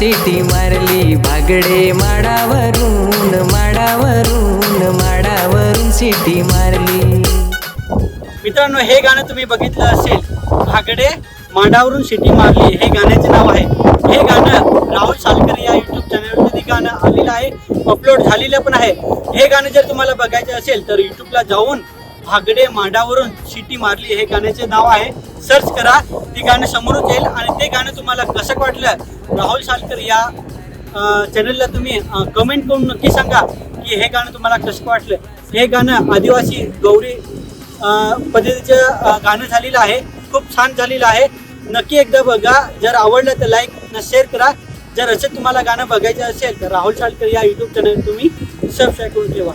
City मारली Bhagde माडावरून माडावरून माडावरून city मारली. मित्रांनो हे गाणं तुम्ही बघितलं असेल. भागडे मांडावरून सिटी मारली हे गाण्याचे नाव आहे. हे गाणं राहुल सालकर या युट्यूब चॅनलवरती गाणं आलेलं आहे. अपलोड झालेलं पण आहे. हे गाणं जर तुम्हाला बघायचं असेल तर युट्यूबला जाऊन भागडे मांडावरून सिटी मारली हे गाण्याचे नाव आहे. सर्च करा ते गाणं समोरच येईल आणि ते गाणं तुम्हाला कसं वाटलं राहुल सालकर या चॅनलला तुम्ही कमेंट करून नक्की सांगा की हे गाणं तुम्हाला कसं वाटलं. हे गाणं आदिवासी गौरी पद्धतीचं गाणं झालेलं आहे. खूप छान झालेलं आहे. नक्की एकदा बघा. जर आवडलं तर लाईक न शेअर करा. जर असं तुम्हाला गाणं बघायचं असेल तर राहुल सालकर या यूट्यूब चॅनल तुम्ही सबस्क्राईब करून ठेवा.